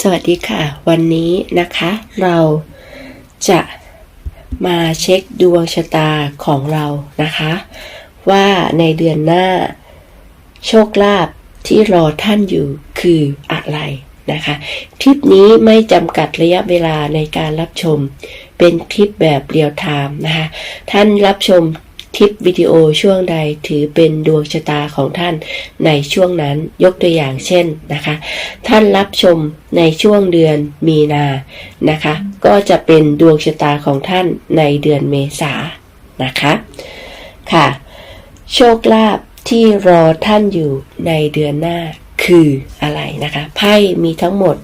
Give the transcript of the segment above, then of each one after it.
สวัสดีค่ะ วันนี้นะคะเราจะมาเช็คดวงชะตาของเรานะคะ ว่าในเดือนหน้า โชคลาภที่รอท่านอยู่คืออะไรนะคะคลิปนี้ไม่จำกัดระยะเวลาในการรับชม เป็นคลิปแบบเรียลไทม์นะคะ ท่านรับชม คลิปวิดีโอช่วงใดถือเป็นดวงชะตาของท่านในช่วงนั้นยกตัวอย่างเช่นนะคะ ท่านรับชมในช่วงเดือนมีนานะคะ ก็จะเป็นดวงชะตาของท่านในเดือนเมษานะคะค่ะ โชคลาภที่รอท่านอยู่ในเดือนหน้าคืออะไรนะคะ ไพ่มีทั้งหมด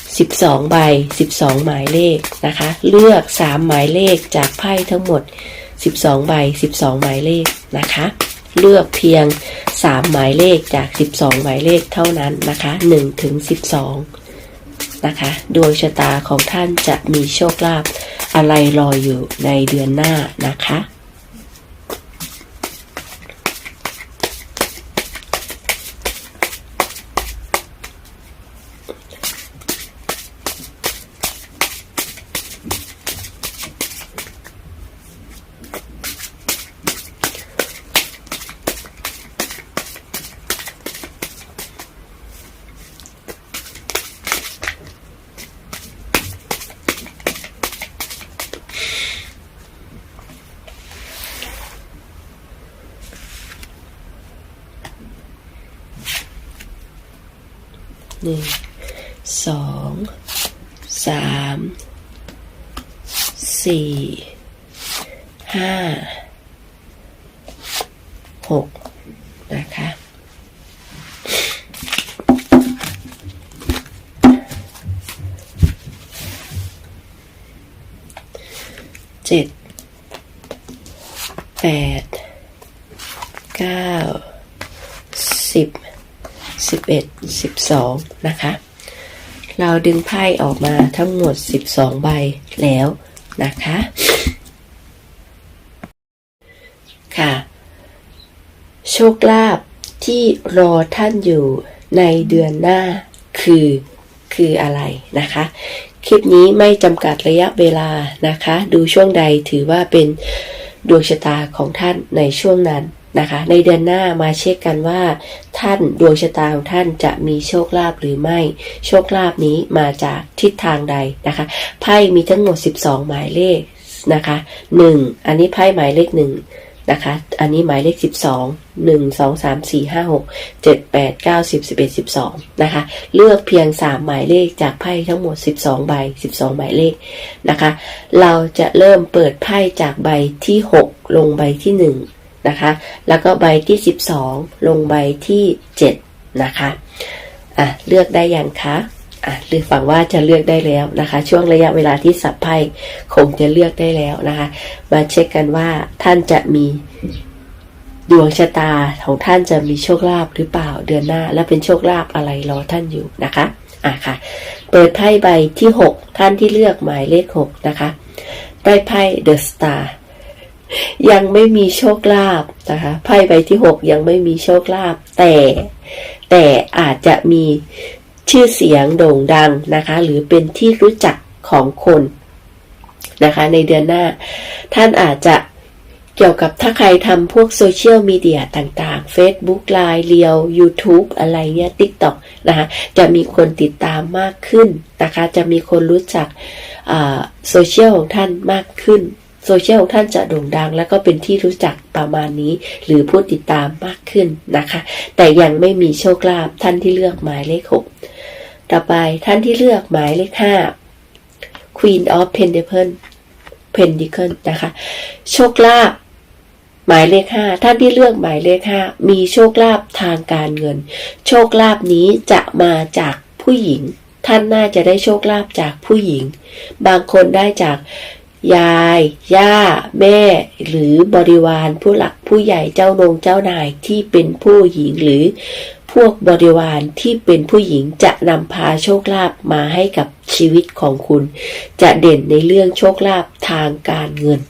12 ใบ 12 หมายเลขนะคะ เลือก 3 หมายเลขจากไพ่ทั้งหมด 12 ใบ 12 หมายเลขนะคะ เลือกเพียง 3 หมายเลขจาก 12 หมายเลขเท่านั้นนะคะ1ถึง12 นะคะ ดวงชะตาของท่านจะมีโชคลาภอะไรรออยู่ในเดือนหน้านะคะ หนึ่งสองสามสี่ห้าหกนะคะ เจ็ดแปดเก้า 11 12 นะคะ เราดึงไพ่ออกมาทั้งหมด 12 ใบแล้วนะคะ ค่ะ โชคลาภที่รอท่านอยู่ในเดือนหน้าคือคืออะไรนะคะ คลิปนี้ไม่จำกัดระยะเวลานะคะ ดูช่วงใดถือว่าเป็นดวงชะตาของท่านในช่วงนั้น นะคะ ในเดือนหน้ามาเช็คกันว่า ท่านดวงชะตาของท่านจะมีโชคลาภหรือไม่ โชคลาภนี้มาจากทิศทางใดนะคะ ไพ่มีทั้งหมด 12 หมายเลขนะคะ 1 อันนี้ไพ่หมายเลข 1นะคะ อันนี้หมายเลข 12 1 2 3 4 5 6 7 8 9 10 11 12 นะคะ เลือกเพียง 3 หมายเลขจากไพ่ทั้งหมด 12 ใบ 12 หมายเลขนะคะ เราจะเริ่มเปิดไพ่จากใบที่ 6 ลงใบที่ 1 นะคะ แล้วก็ใบที่ 12 ลงใบที่ 7 นะคะอะเลือกได้ยังคะอะหรือฝังว่าจะเลือกได้แล้วนะคะ ช่วงระยะเวลาที่สับไพ่คงจะเลือกได้แล้วนะคะ มาเช็คกันว่าท่านจะมีดวงชะตาของท่านจะมีโชคลาภหรือเปล่าเดือนหน้า และเป็นโชคลาภอะไรรอท่านอยู่นะคะอะค่ะ เปิดไพ่ใบที่ 6 ท่านที่เลือกหมายเลข 6 นะคะได้ไพ่เดอะสตาร์ ยังไม่มีโชคลาภนะคะไพ่ใบที่6ยังไม่มีโชคลาภแต่ แต่อาจจะมีชื่อเสียงโด่งดังนะคะ หรือเป็นที่รู้จักของคนนะคะ ในเดือนหน้า ท่านอาจจะเกี่ยวกับถ้าใครทำพวกโซเชียลมีเดียต่างๆ Facebook Line เรียว YouTube อะไรเงี้ย TikTok นะคะ จะมีคนติดตามมากขึ้นนะคะ จะมีคนรู้จักโซเชียลของท่านมากขึ้น โซเชียลของท่านจะโด่งดัง แล้วก็เป็นที่รู้จักประมาณนี้ หรือผู้ติดตามมากขึ้นนะคะ แต่ยังไม่มีโชคลาภท่านที่เลือกหมายเลข 6 ต่อไปท่านที่เลือกหมายเลข 5 Queen of Pentacle Pentacle นะคะ โชคลาภหมายเลข 5 ท่านที่เลือกหมายเลข 5 มีโชคลาภทางการเงิน โชคลาภนี้จะมาจากผู้หญิง ท่านน่าจะได้โชคลาภจากผู้หญิง บางคนได้จาก ยาย ย่า แม่ หรือบริวารผู้หลักผู้ใหญ่เจ้านงเจ้านายที่เป็นผู้หญิงหรือพวกบริวารที่เป็นผู้หญิงจะนำพาโชคลาภมาให้กับชีวิตของคุณ จะเด่นในเรื่องโชคลาภทางการเงิน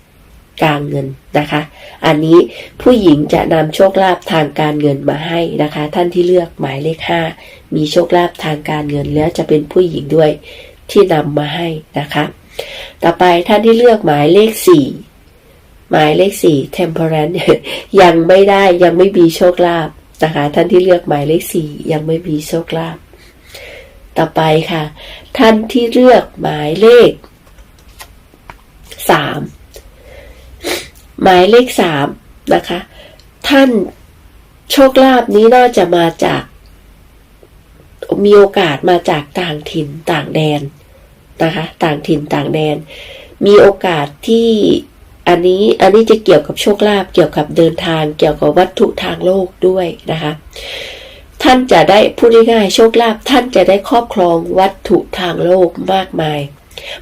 การเงินนะคะ อันนี้ผู้หญิงจะนำโชคลาภทางการเงินมาให้นะคะ ท่านที่เลือกหมายเลขห้ามีโชคลาภทางการเงินแล้วจะเป็นผู้หญิงด้วยที่นำมาให้นะคะ ต่อไปท่านที่เลือกหมายเลขสี่หมายเลขสี่ temperance ยังไม่ได้ยังไม่มีโชคลาภนะคะ ท่านที่เลือกหมายเลขสี่ยังไม่มีโชคลาภต่อไปค่ะ ท่านที่เลือกหมายเลขสามหมายเลขสามนะคะ ท่านโชคลาภนี้น่าจะมาจาก มีโอกาสมาจากต่างถิ่นต่างแดน นะคะ ต่างถิ่นต่างแดน มีโอกาสที่อันนี้อันนี้จะเกี่ยวกับโชคลาภเกี่ยวกับเดินทาง เกี่ยวกับวัตถุทางโลกด้วยนะคะ ท่านจะได้พูดง่ายๆโชคลาภท่านจะได้ครอบครองวัตถุทางโลกมากมาย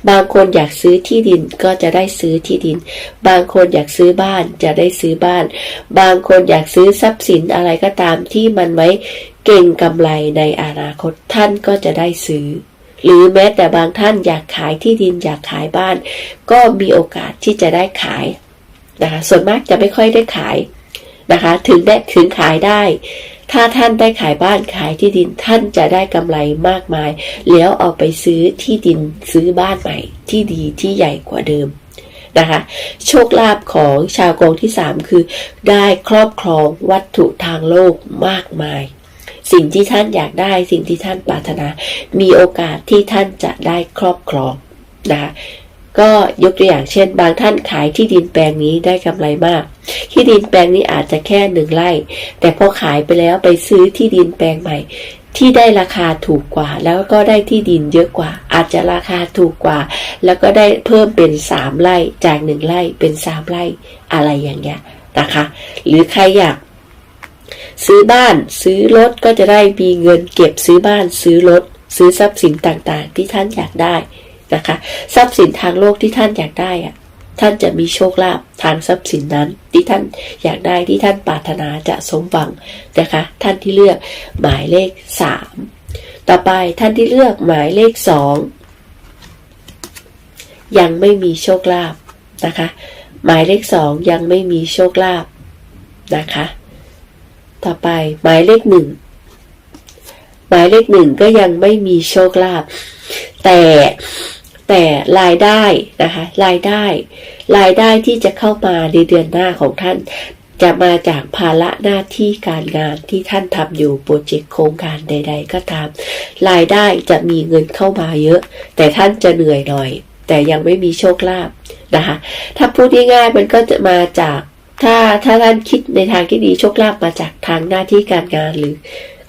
บางคนอยากซื้อที่ดินก็จะได้ซื้อที่ดิน บางคนอยากซื้อบ้านจะได้ซื้อบ้าน บางคนอยากซื้อทรัพย์สินอะไรก็ตามที่มันไว้เก่งกำไรในอนาคตท่านก็จะได้ซื้อ หรือแม้แต่บางท่านอยากขายที่ดินอยากขายบ้าน ก็มีโอกาสที่จะได้ขายนะคะส่วนมากจะไม่ค่อยได้ขายนะคะถึงได้ถึงขายได้ ถ้าท่านได้ขายบ้านขายที่ดินท่านจะได้กำไรมากมาย แล้วเอาไปซื้อที่ดินซื้อบ้านใหม่ ที่ดีที่ใหญ่กว่าเดิมนะคะโชคลาภของชาวกองที่ 3 คือ ได้ครอบครองวัตถุทางโลกมากมาย สิ่งที่ท่านอยากได้ สิ่งที่ท่านปรารถนา มีโอกาสที่ท่านจะได้ครอบครองนะคะก็ยกตัวอย่างเช่น บางท่านขายที่ดินแปลงนี้ได้กำไรมาก ที่ดินแปลงนี้อาจจะแค่หนึ่งไร่ แต่พอขายไปแล้วไปซื้อที่ดินแปลงใหม่ ที่ได้ราคาถูกกว่า แล้วก็ได้ที่ดินเยอะกว่า อาจจะราคาถูกกว่า แล้วก็ได้เพิ่มเป็นสามไร่จากหนึ่งไร่เป็นสามไร่อะไรอย่างเงี้ยนะคะ หรือใครอยาก ซื้อบ้าน ซื้อรถก็จะได้มีเงินเก็บซื้อบ้าน ซื้อรถ ซื้อทรัพย์สินต่างๆ ที่ท่านอยากได้นะคะ ทรัพย์สินทางโลกที่ท่านอยากได้อะท่านจะมีโชคลาภทางทรัพย์สินนั้น ที่ท่านอยากได้ที่ท่านปรารถนาจะสมหวังนะคะ ท่านที่เลือกหมายเลขสามต่อไปท่านที่เลือกหมายเลขสองยังไม่มีโชคลาภนะคะ หมายเลขสองยังไม่มีโชคลาภนะคะ ต่อไป หมายเลขหนึ่งหมายเลขหนึ่งก็ยังไม่มีโชคลาภแต่แต่รายได้นะคะรายได้ รายได้ที่จะเข้ามาในเดือนหน้าของท่าน จะมาจากภาระหน้าที่การงานที่ท่านทำอยู่โปรเจกต์โครงการใด ๆ ก็ตาม รายได้จะมีเงินเข้ามาเยอะ แต่ท่านจะเหนื่อยหน่อย แต่ยังไม่มีโชคลาภนะคะ ถ้าพูดง่ายๆมันก็จะมาจาก ถ้าถ้าท่านคิดในทางที่ดีโชคลาภมาจากทางหน้าที่การงานหรือ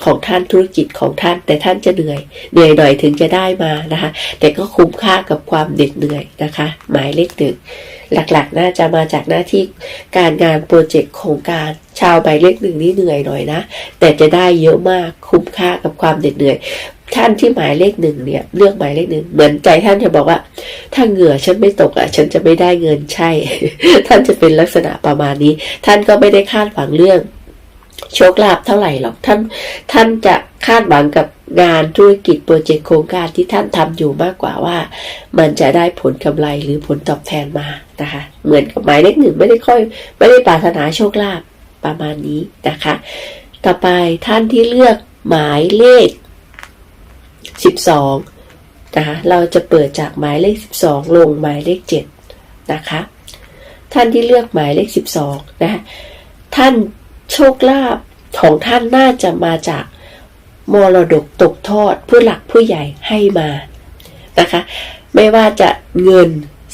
ของท่านธุรกิจของท่าน แต่ท่านจะเหนื่อย เหนื่อยหน่อยถึงจะได้มานะคะ แต่ก็คุ้มค่ากับความเหน็ดเหนื่อยนะคะ หมายเลขหนึ่ง หลักๆ น่าจะมาจากหน้าที่การงานโปรเจกต์โครงการชาวหมายเลขหนึ่งนี่เหนื่อยหน่อยนะ แต่จะได้เยอะมากคุ้มค่ากับความเหน็ดเหนื่อยท่านที่หมายเลขหนึ่งเนี่ยเลือกหมายเลขหนึ่งเหมือนใจท่านจะบอกว่า ถ้าเหงื่อฉันไม่ตกอะ ฉันจะไม่ได้เงินใช่ ท่านจะเป็นลักษณะประมาณนี้ ท่านก็ไม่ได้คาดหวังเรื่อง โชคลาภเท่าไหร่หรอกท่านท่านจะคาดหวังกับงานธุรกิจโปรเจกต์โครงการที่ท่านทำอยู่มากกว่าว่า มันจะได้ผลกำไรหรือผลตอบแทนมานะคะ เหมือนกับหมายเลขหนึ่งไม่ได้ค่อย ไม่ได้ปรารถนาโชคลาภประมาณนี้นะคะ ต่อไปท่านที่เลือกหมายเลข 12นะคะเราจะเปิดจากหมายเลข 12 ลงหมายเลข7นะคะ ท่านที่เลือกหมายเลข 12 นะะท่าน โชคลาภของท่านน่าจะมาจากมรดกตกทอดผู้หลักผู้ใหญ่ให้มานะคะ ไม่ว่าจะเงิน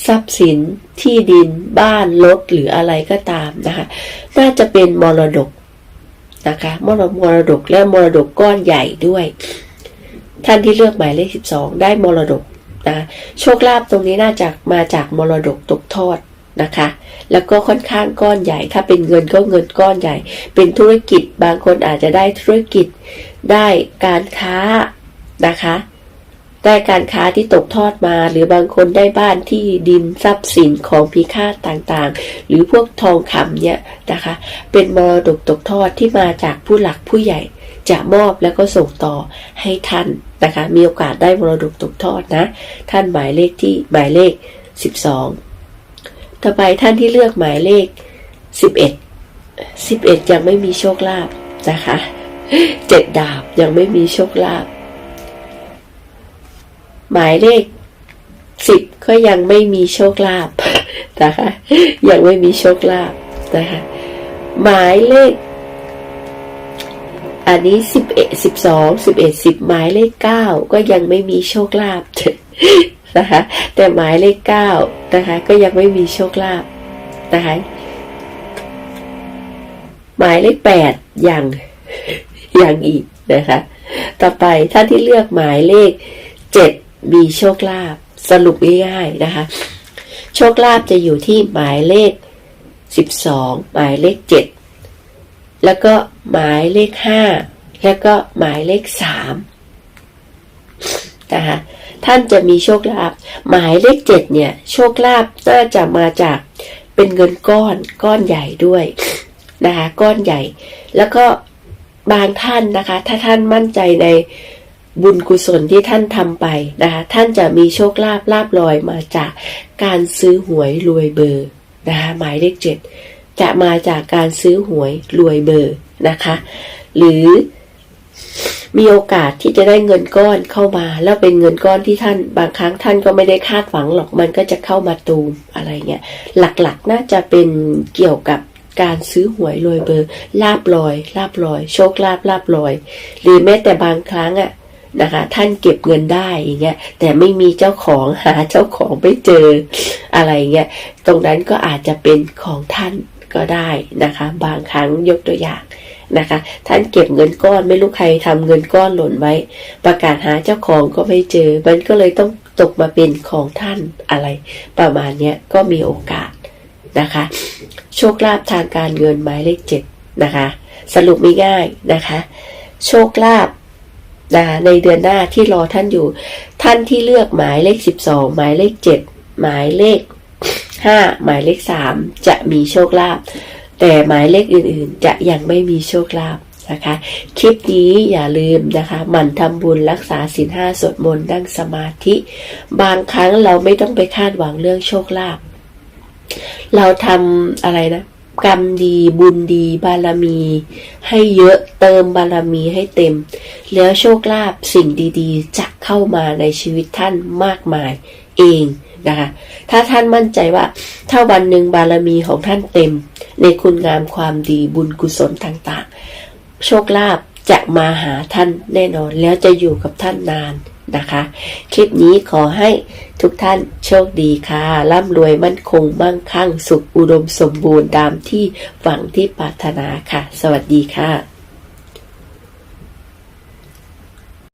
ทรัพย์สินที่ดินบ้านรถหรืออะไรก็ตามนะคะ น่าจะเป็นมรดกนะคะมรมรดกและมรดกก้อนใหญ่ด้วย ท่านที่เลือกหมายเลข 12 ได้มรดกนะโชคลาภตรงนี้น่าจะมาจากมรดกตกทอด นะคะ แล้วก็ค่อนข้างก้อนใหญ่ ถ้าเป็นเงินก็เงินก้อนใหญ่ เป็นธุรกิจบางคนอาจจะได้ธุรกิจได้การค้านะคะ ได้การค้าที่ตกทอดมา หรือบางคนได้บ้านที่ดินทรัพย์สินของพิฆาตต่างๆ หรือพวกทองคำเนี่ยนะคะ เป็นมรดกตกทอดที่มาจากผู้หลักผู้ใหญ่จะมอบแล้วก็ส่งต่อให้ท่านนะคะ มีโอกาสได้มรดกตกทอดนะ ท่านหมายเลขที่หมายเลข 12 ต่อไปท่านที่เลือกหมายเลขสิบเอ็ดสิบเอ็ดยังไม่มีโชคลาภนะคะเจ็ดดาบยังไม่มีโชคลาภหมายเลขสิบก็ยังไม่มีโชคลาภนะคะยังไม่มีโชคลาภนะคะหมายเลข อันนี้สิบเอ็ดสิบสองสิบเอ็ดสิบหมายเลขเก้าก็ยังไม่มีโชคลาภ นะคะ แต่หมายเลขเก้านะคะ ก็ยังไม่มีโชคลาภนะคะ หมายเลขแปดยังยังอีกนะคะ ต่อไปท่านที่เลือกหมายเลขเจ็ดมีโชคลาภสรุปง่ายๆนะคะ โชคลาภจะอยู่ที่หมายเลขสิบสองหมายเลขเจ็ดแล้วก็หมายเลขห้าแล้วก็หมายเลขสามนะคะ ท่านจะมีโชคลาภหมายเลขเจ็ดเนี่ย โชคลาภน่าจะมาจากเป็นเงินก้อนก้อนใหญ่ด้วยนะคะก้อนใหญ่ แล้วก็บางท่านนะคะ ถ้าท่านมั่นใจในบุญกุศลที่ท่านทำไปนะคะ ท่านจะมีโชคลาภลาบลอยมาจากการซื้อหวยรวยเบอร์นะคะหมายเลขเจ็ดจะมาจากการซื้อหวยรวยเบอร์นะคะ หรือ มีโอกาสที่จะได้เงินก้อนเข้ามา แล้วเป็นเงินก้อนที่ท่าน บางครั้งท่านก็ไม่ได้คาดหวังหรอกมันก็จะเข้ามาตูมอะไรเงี้ยหลักๆน่าจะเป็นเกี่ยวกับการซื้อหวยรวยเบอร์ลาบลอยลาบลอย โชคลาบลาบลอย หรือแม้แต่บางครั้งอะนะคะ ท่านเก็บเงินได้อย่างเงี้ยแต่ไม่มีเจ้าของหาเจ้าของไม่เจออะไรเงี้ยตรงนั้นก็อาจจะเป็นของท่านก็ได้นะคะ บางครั้งยกตัวอย่าง นะคะ ท่านเก็บเงินก้อนไม่รู้ใครทำเงินก้อนหล่นไว้ ประกาศหาเจ้าของก็ไม่เจอ มันก็เลยต้องตกมาเป็นของท่านอะไร ประมาณเนี้ยก็มีโอกาสนะคะ โชคลาภทางการเงินหมายเลขเจ็ดนะคะ สรุปไม่ง่ายนะคะ โชคลาภนะะในเดือนหน้าที่รอท่านอยู่ ท่านที่เลือกหมายเลขสิบสองหมายเลขเจ็ดหมายเลขห้าหมายเลขสามจะมีโชคลาภ แต่หมายเลขอื่นๆ จะยังไม่มีโชคลาภนะคะ คลิปนี้อย่าลืมนะคะหมั่นทำบุญรักษาศีลห้าสวดมนต์นั่งสมาธิ บางครั้งเราไม่ต้องไปคาดหวังเรื่องโชคลาภเราทำอะไรนะกรรมดีบุญดี บารมี ให้เยอะเติมบารมีให้เต็ม แล้วโชคลาภสิ่งดีๆ จะเข้ามาในชีวิตท่านมากมายเอง นะคะ ถ้าท่านมั่นใจว่าถ้าวันหนึ่งบารมีของท่านเต็ม ในคุณงามความดีบุญกุศลต่างๆ โชคลาภจะมาหาท่านแน่นอน แล้วจะอยู่กับท่านนานนะคะ คลิปนี้ขอให้ทุกท่านโชคดีค่ะร่ำรวยมั่นคงมั่งคั่ง สุขอุดมสมบูรณ์ตามที่หวังที่ปรารถนาค่ะ สวัสดีค่ะ